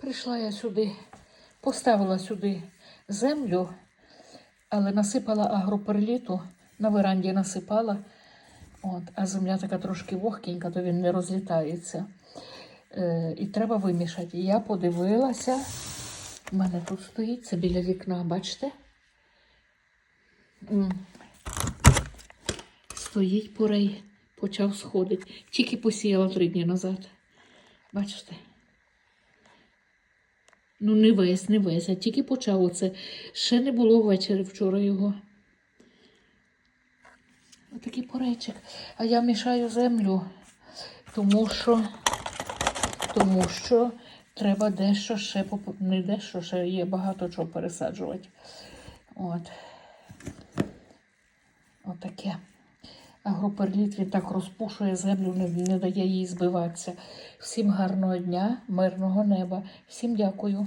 Прийшла я сюди, поставила сюди землю, але насипала агроперліту, на веранді насипала. От, а земля така трошки вогкенька, то він не розлітається. Е, і треба вимішати. Я подивилася, в мене тут стоїть, це біля вікна, бачите? Стоїть порей, почав сходити. Тільки посіяла три дні назад. Бачите? Ну, не весь, не весь, а тільки почав оце. Ще не було ввечері вчора його. Отакий поречик. А я мішаю землю, тому що, тому що треба дещо ще, не дещо, ще є багато чого пересаджувати. От. Отаке. Агроперліт так розпушує землю, не, не дає їй збиватися. Всім гарного дня, мирного неба. Всім дякую.